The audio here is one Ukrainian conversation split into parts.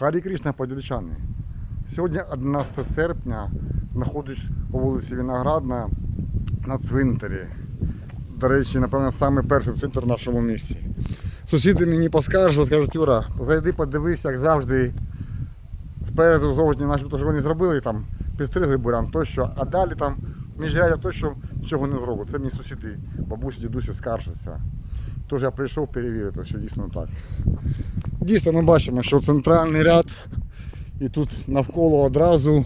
Харі Кришна подільчани. Сьогодні 11 серпня знаходжусь по вулиці Виноградна на цвинтарі. До речі, напевно, саме перший цвинтар в нашому місті. Сусіди мені поскаржили, скажуть, Юра, зайди, подивись, як завжди. Спереду зовні начебто що вони зробили, там підстригли бурян тощо, а далі там міжрядя то, що нічого не зробить. Це мені сусіди, бабусі, дідусі скаржаться. Тож я прийшов перевірити, що дійсно так. Дійсно, ми бачимо, що центральний ряд, і тут навколо одразу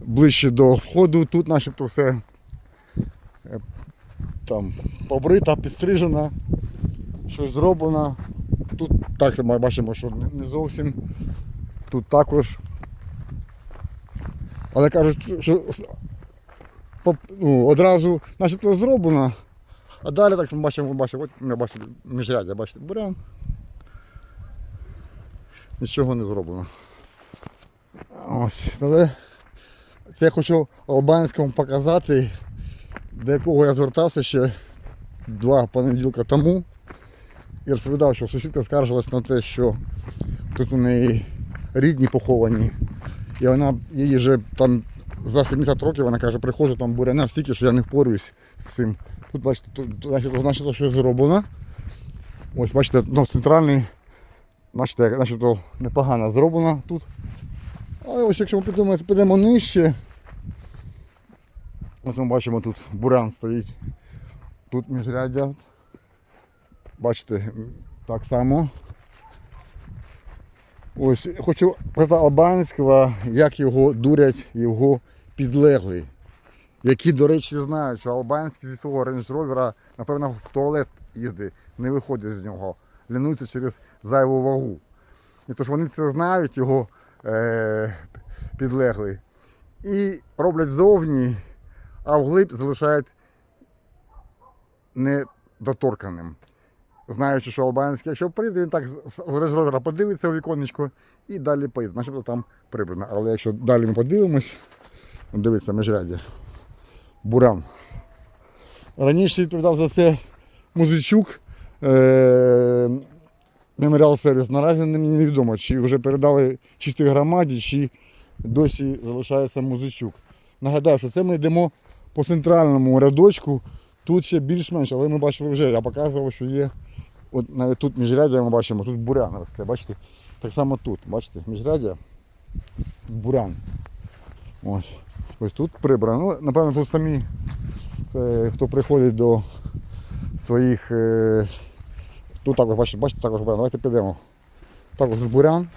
ближче до входу, тут начебто все е, там побрита, підстрижена, щось зроблено. Тут так ми бачимо, що не- зовсім. Тут також. Але кажуть, що ну, одразу начебто зроблено, а далі так ми бачимо, ми бачимо, от ми бачимо міжрядя, бачите, бурян. Нічого не зроблено. Ось, але це я хочу Албанському показати, до якого я звертався ще два понеділка тому. І розповідав, що сусідка скаржилась на те, що тут у неї рідні поховані. І вона їй вже там за 70 років вона каже, приходжу там буряна стільки, що я не впорююсь з цим. Тут бачите, значить, значить, що зроблено. Ось бачите, ну, центральний, бачите, начебто непогано зроблено тут. Але ось якщо ми підемо, підемо нижче, ось ми бачимо тут бурян стоїть. Тут міжряддя. Бачите, так само. Ось хочу про Албанського, як його дурять його підлеглі. Які, до речі, знають, що Албанський зі свого рейндж-ровера, напевно, в туалет їздить, не виходить з нього, лінується через зайву вагу. І тож вони це знають, його е- підлеглі. І роблять зовні, а вглиб залишають недоторканим знаючи, що Албанський, якщо прийде, він так з з подивиться у віконечко і далі поїде. Начебто там прибрано. Але якщо далі ми подивимось, дивиться міжряддя. Буран. Раніше відповідав за це Музичук, е- меморіал сервіс. Наразі не- невідомо, чи вже передали чистій громаді, чи досі залишається Музичук. Нагадаю, що це ми йдемо по центральному рядочку. Тут ще більш-менш, але ми бачили вже, я показував, що є. От навіть тут міжряддя ми бачимо, тут бурян росте, бачите? Так само тут, бачите, міжряддя, бурян. Ось. Ось тут прибрано. Ну, напевно, тут самі, е, хто приходить до своїх. Е, тут також, бачите, бачите, також бурян. Давайте підемо. Також тут бурян.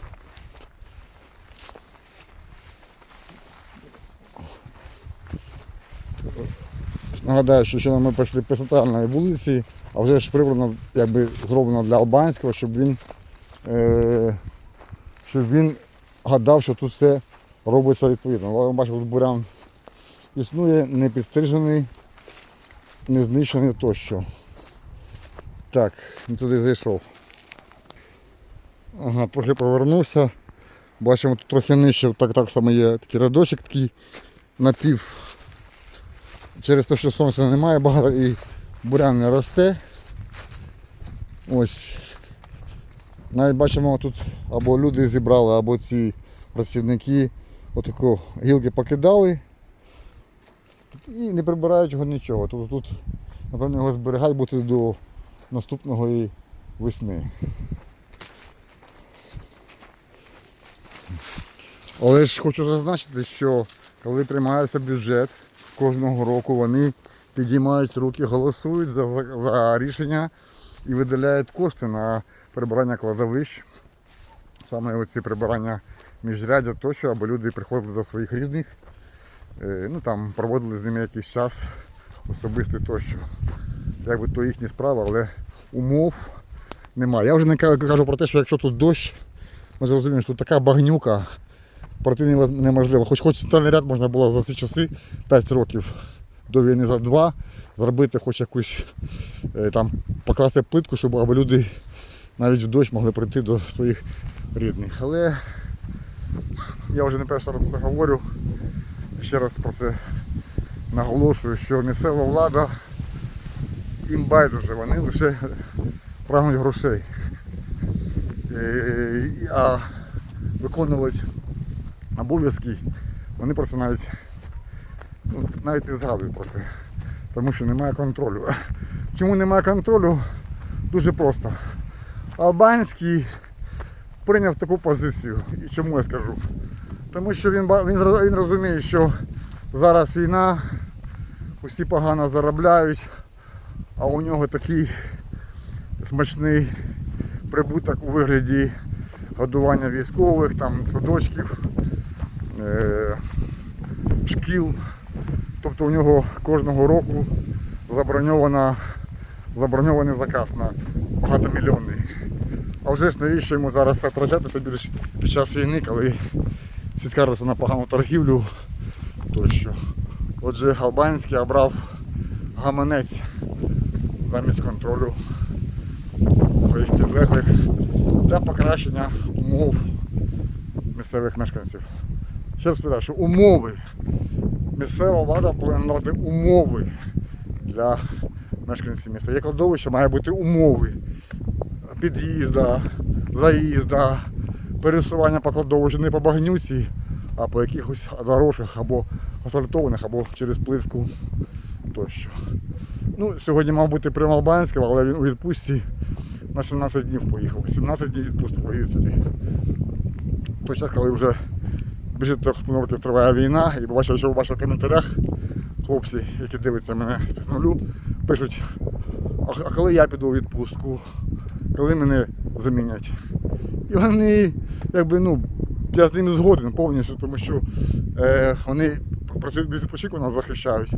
Нагадаю, що ще ми пройшли по центральній вулиці, а вже ж прибрано, якби зроблено для Албанського, щоб він, е, щоб він гадав, що тут все робиться відповідно. Але бачимо, тут бурян існує, не підстрижений, не знищений тощо. Так, він туди зайшов. Ага, трохи повернувся. Бачимо, тут трохи нижче, так, так само є такий рядочок, такий напів через те, що сонця немає, багато і бурян не росте. Ось. Навіть бачимо тут або люди зібрали, або ці працівники отаку гілки покидали і не прибирають його нічого. Тобто тут, напевно, його зберігають бути до наступної весни. Але ж хочу зазначити, що коли приймається бюджет, кожного року вони підіймають руки, голосують за, за, за рішення і виділяють кошти на прибирання кладовищ, саме оці прибирання міжрядя тощо, аби люди приходили до своїх рідних, е, ну там проводили з ними якийсь час особистий тощо. Якби то їхня справа, але умов немає. Я вже не кажу про те, що якщо тут дощ, ми зрозуміємо, що тут така багнюка, пройти неможливо. Хоч хоч центральний ряд можна було за ці часи 5 років до війни за два зробити хоч якусь е, там покласти плитку, щоб аби люди навіть в дощ могли прийти до своїх рідних. Але я вже не перший раз це говорю. Ще раз про це наголошую, що місцева влада їм байдуже, вони лише прагнуть грошей. Е, А виконувати обов'язки, вони просто навіть, ну, навіть не згадують про це. Тому що немає контролю. Чому немає контролю? Дуже просто. Албанський прийняв таку позицію. І чому я скажу? Тому що він, він, він розуміє, що зараз війна, усі погано заробляють, а у нього такий смачний прибуток у вигляді годування військових, там, садочків, е- шкіл. Тобто у нього кожного року заброньована, заброньований заказ на багатомільйонний. А вже ж навіщо йому зараз втрачати тим більше під час війни, коли всі скаржаться на погану торгівлю тощо. Отже, Албанський обрав гаманець замість контролю своїх підлеглих для покращення умов місцевих мешканців. Ще раз питаю, що умови. Місцева влада повинна дати умови для мешканців міста. Є кладовище, має бути умови під'їзда, заїзда, пересування по кладовищу не по багнюці, а по якихось дорожках або асфальтованих, або через плитку тощо. Ну, сьогодні мав бути прямо Албанський, але він у відпустці на 17 днів поїхав. 17 днів відпустку поїхав сюди. Той час, коли вже більше трьох років триває війна, і побачив, що ви бачите в коментарях, хлопці, які дивляться мене з нулю, пишуть, а, а коли я піду у відпустку, коли мене замінять. І вони, якби, ну, я з ними згоден повністю, тому що е, вони працюють без відпочинку, нас захищають.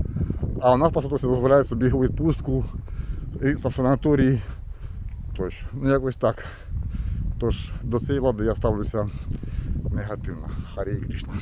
А у нас посадовці дозволяють собі відпустку, і в санаторії. Тож, ну якось так. Тож до цієї влади я ставлюся негативно. Харі Кришна.